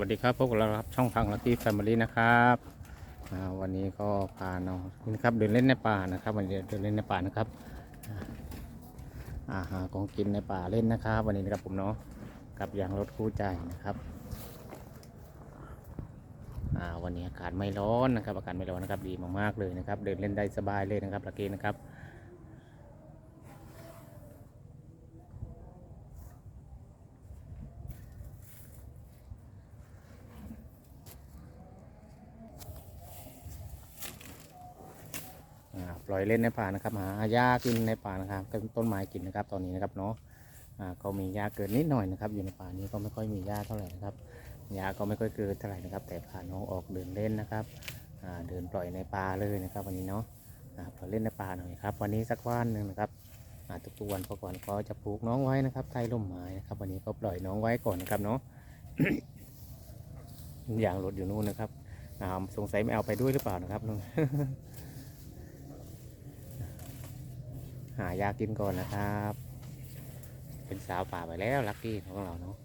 สวัสดีครับพบกับเราครับช่องทางลักกี้แฟมิลี่นะครับวันนี้ก็พาน้องนี่นะครับเดินเล่นในป่านะครับวันนี้เดินเล่นในป่านะครับอาอาหาของกินในป่าเล่นนะครับ วันนี้นะครับผมเนาะกับยางรถคู่ใจนะครับวันนี้อากาศไม่ร้อนนะครับอากาศไม่ร้อนนะครับดีมากๆเลยนะครับ เดินเล่นได้สบายเลยนะครับลักกี้นะครับ ปล่อยเล่นในป่านะครับ หาหญ้ากินในป่านะครับต้นต้นไม้กินนะครับ ตอนนี้นะครับเนาะอ่ามีหญ้าเกิดนิดหน่อยนะครับ อยู่ในป่านี้ก็ไม่ค่อยมีหญ้าเท่าไหร่นะครับหญ้าก็ไม่ค่อยเกิดเท่าไหร่นะครับ แต่พาน้องออกเดินเล่นนะครับเดินปล่อยในป่าเลยนะครับ วันนี้เนาะปล่อยเล่นในป่าหน่อยครับ วันนี้สักวันหนึ่งนะครับทุกๆวันพอก่อนก็จะปลูกน้องไว้นะครับใต้ร่มไม้นะครับ วันนี้ก็ปล่อยน้องไว้ก่อนนะครับเนาะอย่างรถอยู่นู่นนะครับสงสัยไม่เอาไปด้วยหรือเปล่านะครับ หายากินก่อนนะครับ เป็นสาวป่าไปแล้วลักกี้ของเราเนาะ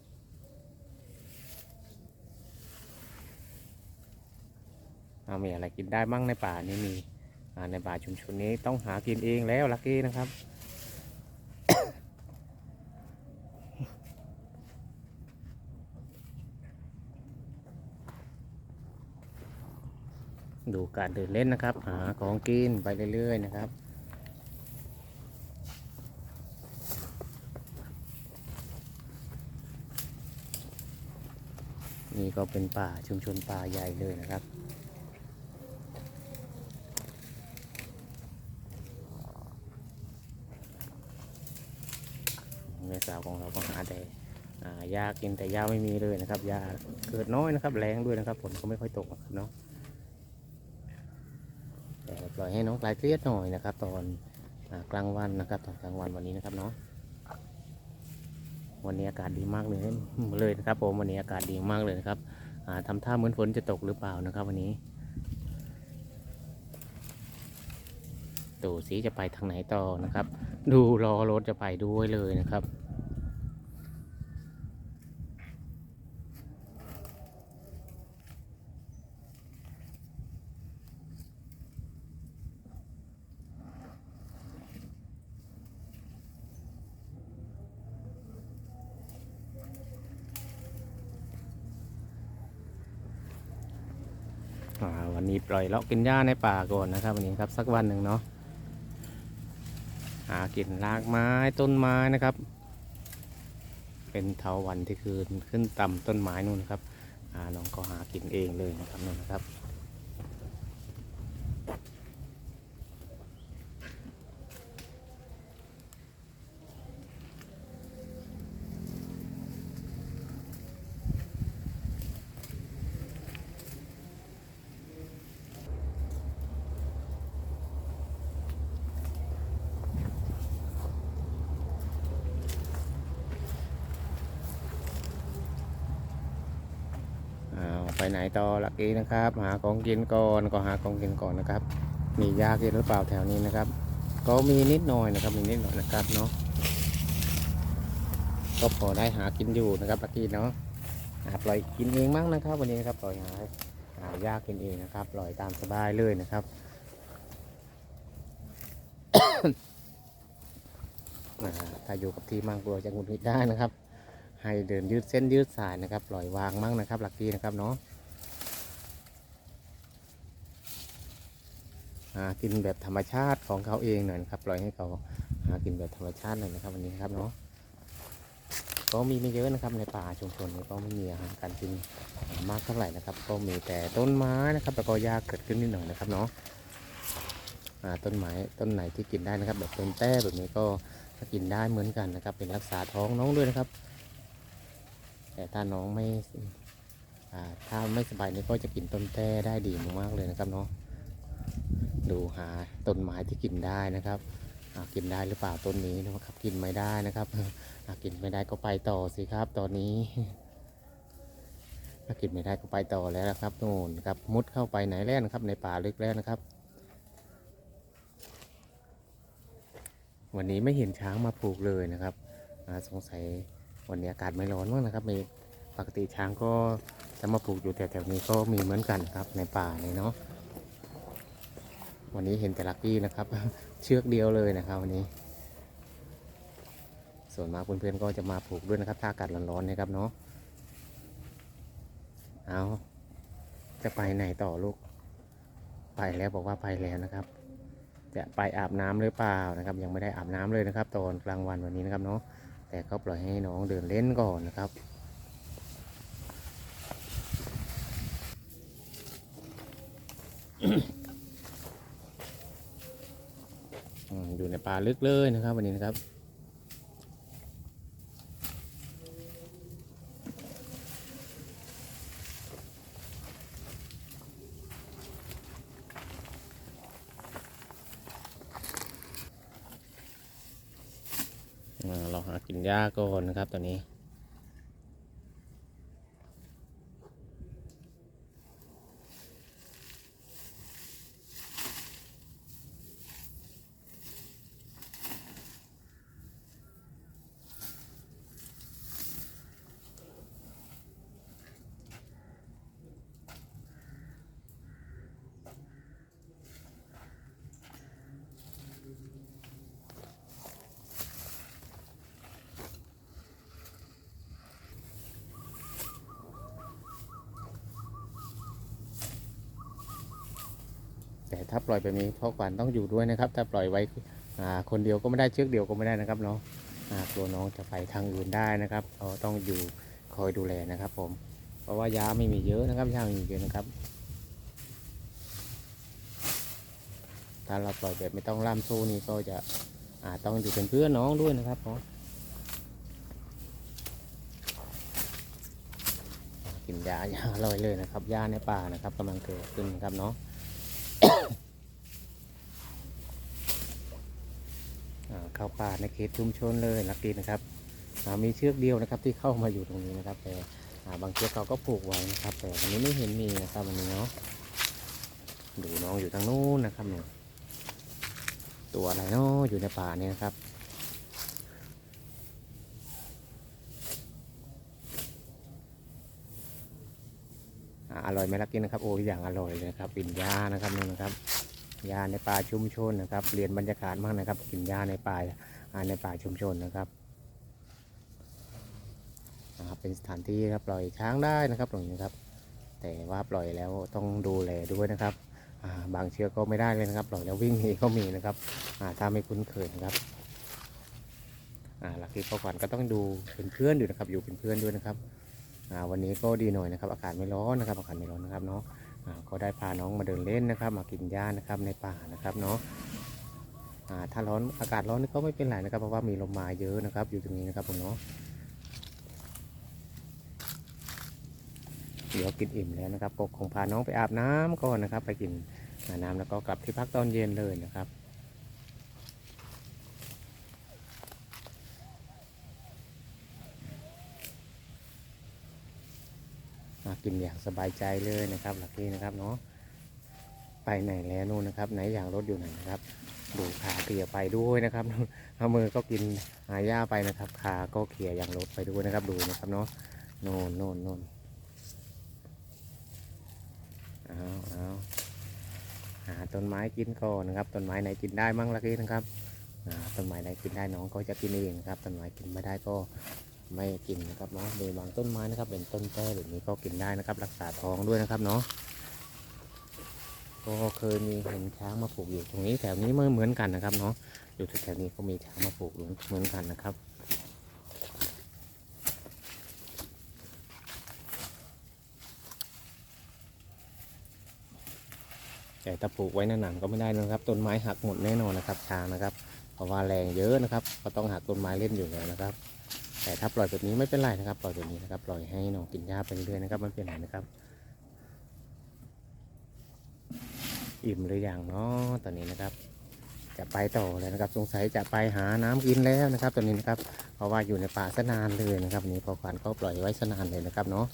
เอามีอะไรกินได้มั่งในป่านี้มีในป่าชุมชนนี้ต้องหากินเองแล้วลักกี้นะครับดูการเดินเล่นนะครับ หาของกินไปเรื่อยๆนะครับ นี่ก็เป็นป่าชุมชนป่าใหญ่เลยนะครับ แม่สาวของเราก็หาแต่ยากินแต่ยาไม่มีเลยนะครับยาเกิดน้อยนะครับแรงด้วยนะครับฝนก็ไม่ค่อยตกนะเนาะแต่ปล่อยให้น้องคลายเครียดหน่อยนะครับ ตอนอกลางวันนะครับตอนกลางวันวันนี้นะครับเนาะ วันนี้อากาศดีมากเลยเลยนะครับผมวันนี้อากาศดีมากเลยนะครับทำทำท่าเหมือนฝนจะตกหรือเปล่านะครับวันนี้ดูสีจะไปทางไหนต่อนะครับ ดูรอรถจะไปด้วยเลยนะครับ วันนี้ปล่อยเลาะกินหญ้าในป่าก่อนนะครับ วันนี้ครับสักวันหนึ่งเนาะหากินรากไม้ต้นไม้นะครับ เป็นเถาวันที่คืนขึ้นต่ำต้นไม้นู่นนะครับน้องก็หากินเองเลยนะครับนู่นนะครับ ไปไหนต่อลักกี้นะครับ หาของกินก่อนก็หาของกินก่อนนะครับ มียากินหรือเปล่าแถวนี้นะครับ ก็มีนิดหน่อยนะครับ มีนิดหน่อยนะครับเนาะก็พอได้หากินอยู่นะครับลักกี้เนาะอ่าปล่อยกินเองมั้งนะครับ วันนี้นะครับปล่อยหาหายากินเองนะครับปล่อยตามสบายเลยนะครับถ้าอยู่กับที่มากกลัวจะงุดหงิดได้นะครับ ให้เดินยืดเส้นยืดสายนะครับ ปล่อยวางมั่งนะครับ หลักกี้นะครับเนาะหากินแบบธรรมชาติของเขาเองหน่อยนะครับ ปล่อยให้เขาหากินแบบธรรมชาติหน่อยนะครับวันนี้ครับเนาะก็มีไม่เยอะนะครับในป่าชุมชนก็ไม่มีอาหารการกินมากเท่าไหร่นะครับ ก็มีแต่ต้นไม้นะครับแล้วก็หญ้าเกิดขึ้นนิดหน่อยนะครับเนาะต้นไม้ต้นไหนที่กินได้นะครับ แบบต้นแต้แบบนี้ก็กินได้เหมือนกันนะครับ เป็นรักษาท้องน้องด้วยนะครับ แต่ถ้าน้องไม่ถ้าไม่สบายนี่ก็จะกินต้นแต้ได้ดีมากๆเลยนะครับเนาะดูหาต้นไม้ที่กินได้นะครับกินได้หรือเปล่าต้นนี้นะครับ กินไม่ได้นะครับกินไม่ได้ก็ไปต่อสิครับ ตอนนี้ถ้ากินไม่ได้ก็ไปต่อแล้วนะครับนู่นครับมุดเข้าไปไหนแล้วนะครับ ในป่าลึกแล้วนะครับ วันนี้ไม่เห็นช้างมาปลูกเลยนะครับสงสัย วันนี้อากาศไม่ร้อนมากนะครับมีปกติช้างก็จะมาปลูกอยู่แถวๆนี้ก็มีเหมือนกันครับในป่านี่เนาะวันนี้เห็นแต่ลักกี้นะครับ เชือกเดียวเลยนะครับวันนี้ ส่วนมากเพื่อนๆก็จะมาปลูกด้วยนะครับถ้าอากาศร้อนๆนะครับเนาะเอาจะไปไหนต่อลูก ไปแล้วบอกว่าไปแล้วนะครับ จะไปอาบน้ำหรือเปล่านะครับ ยังไม่ได้อาบน้ำเลยนะครับ ตอนกลางวันวันนี้นะครับเนาะ แต่ก็ปล่อยให้น้องเดินเล่นก่อนนะครับอืมอยู่ในป่าลึกเลยนะครับ วันนี้นะครับ เราหากินหญ้าก่อนนะครับตอนนี้ ถ้าปล่อยแบบนี้พ่อขวัญต้องอยู่ด้วยนะครับ ถ้าปล่อยไว้คนเดียวก็ไม่ได้เชือกเดียวก็ไม่ได้นะครับเนาะอ่ากลัวน้องจะไปทางอื่นได้นะครับเราต้องอยู่คอยดูแลนะครับ ผม เพราะว่ายาไม่มีเยอะนะครับยาไม่มีเยอะนะครับ ถ้าเราปล่อยแบบไม่ต้องล่ามโซ่นี่ก็จะอาต้องอยู่เป็นเพื่อนน้องด้วยนะครับผมกินยายาอร่อยเลยนะครับยาในป่านะครับกำลังเกิดขึ้นครับเนาะ อ่าเขาป่าในเขตชุมชนเลยลักดีนะครับมีเชือกเดียวนะครับที่เข้ามาอยู่ตรงนี้นะครับ แต่บางเชือกเขาก็ผูกไว้นะครับ แต่วันนี้ไม่เห็นมีนะครับวันนี้เนาะดูน้องอยู่ทางนู้นนะครับเนี่ยตัวอะไรเนาะอยู่ในป่าเนี่ยนะครับอร่อยไหมลักกี้นะครับโอ้ยอย่างอร่อยเลยครับปิ่นยานะครับนี่นะครับ ยาในป่าชุมชนนะครับเรียนบรรยากาศมากนะครับกินยาในป่าในป่าชุมชนนะครับเป็นสถานที่ครับปล่อยช้างได้นะครับตรงนี้ครับแต่ว่าปล่อยแล้วต้องดูแลด้วยนะครับาบางเชือกก็ไม่ได้เลยนะครับปล่อยแล้ววิ่งหนีก็มีนะครับถ้าไม่คุ้นเคยนะครับหลักที่พ่อขวัญก็ต้องดูเป็นเพื่อนอยู่นะครับอยู่เป็นเพื่อนด้วยนะครับวันนี้ก็ดีหน่อยนะครับ อากาศไม่ร้อนนะครับอากาศไม่ร้อนนะครับเนาะอ่า ก็ได้พาน้องมาเดินเล่นนะครับ มากินหญ้านะครับในป่านะครับเนาะถ้าร้อนอากาศร้อนนี่ก็ไม่เป็นไรนะครับ เพราะว่ามีลมมาเยอะนะครับ อยู่ตรงนี้นะครับผมเนาะเดี๋ยวกินอิ่มแล้วนะครับก็คงพาน้องไปอาบน้ำก่อนนะครับ ไปกินอาบน้ำแล้วก็กลับที่พักตอนเย็นเลยนะครับ กินอย่างสบายใจเลยนะครับหลักที่นะครับเนาะไปไหนแล้วนู่นนะครับ ไหนอย่างรถอยู่ไหนนะครับ ดูขาเขี่ยไปด้วยนะครับเอามือก็กินหาหญ้าไปนะครับขาก็เขี่ยอย่างรถไปด้วยนะครับดูนะครับเนาะโน่นโน่นโน่นเอาเอาหาต้นไม้กินก่อนนะครับต้นไม้ไหนกินได้มั่งลักที่นะครับอ่าต้นไม้ไหนกินได้น้องก็จะกินเองครับต้นไม้กินไม่ได้ก็ ไม่กินนะครับเนาะโดยบางต้นไม้นะครับ เป็นต้นแต้แบบนี้ก็กินได้นะครับ รักษาท้องด้วยนะครับเนาะก็เคยมีเห็นช้างมาผูกอยู่ตรงนี้แถวนี้เมื่อเหมือนกันนะครับเนาะอยู่แถวนี้ก็มีช้างมาผูกเหมือนกันนะครับแต่ถ้าปลูกไว้นานๆก็ไม่ได้นะครับ ต้นไม้หักหมดแน่นอนนะครับช้างนะครับ เพราะว่าแรงเยอะนะครับ ก็ต้องหักต้นไม้เล่นอยู่แล้วนะครับ แต่ถ้าปล่อยแบบนี้ไม่เป็นไรนะครับ ปล่อยแบบนี้นะครับ ปล่อยให้น้องกินหญ้าไปเรื่อยๆนะครับไม่เป็นไรนะครับ อิ่มหรือยังเนาะตอนนี้นะครับ จะไปต่อเลยนะครับ สงสัยจะไปหาน้ำกินแล้วนะครับ ตอนนี้นะครับ เพราะว่าอยู่ในป่าสนานเลยนะครับวันนี้พอขวัญก็ปล่อยไว้สนานเลยนะครับเนาะ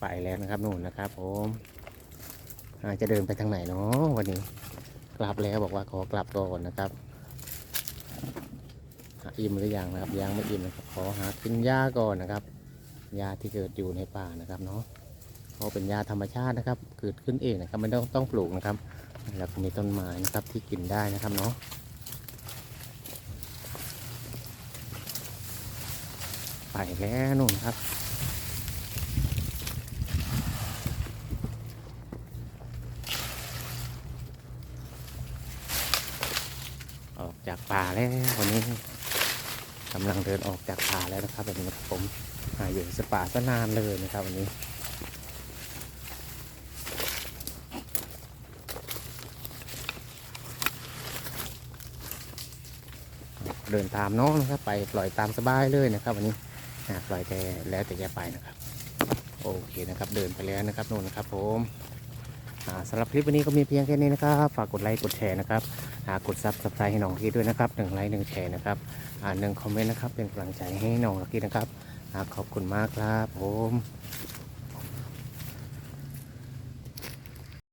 ไปแล้วนะครับนู่นนะครับผมจะเดินไปทางไหนเนาะวันนี้กลับแล้วบอกว่าขอกลับก่อนนะครับ อิ่มหรือยังนะครับ ยังไม่อิ่มนะครับ ขอหากินหญ้าก่อนนะครับหญ้าที่เกิดอยู่ในป่านะครับเนาะเพราะเป็นหญ้าธรรมชาตินะครับ เกิดขึ้นเองนะครับไม่ต้องต้องปลูกนะครับแล้วก็มีต้นไม้นะครับที่กินได้นะครับเนาะไปแล้วนู่นครับออกจากป่าแล้ววันนี้ กำลังเดินออกจากป่าแล้วนะครับ แบบนี้ครับผมหาอยู่ในป่าซะนานเลยนะครับวันนี้เดินตามน้องนะครับ ไปปล่อยตามสบายเลยนะครับ วันนี้ปล่อยแต่แล้วแต่จะไปนะครับ โอเคนะครับ เดินไปแล้วนะครับนู่นนะครับผม สำหรับคลิปวันนี้ก็มีเพียงแค่นี้นะครับ ฝากกดไลค์กดแชร์นะครับกดซับสไครต์ให้น้องลักกี้ด้วยนะครับหนึ่งไลค์หนึ่งแชร์นะครับหนึ่งคอมเมนต์นะครับเป็นกำลังใจให้น้องลักกี้นะครับขอบคุณมากครับผม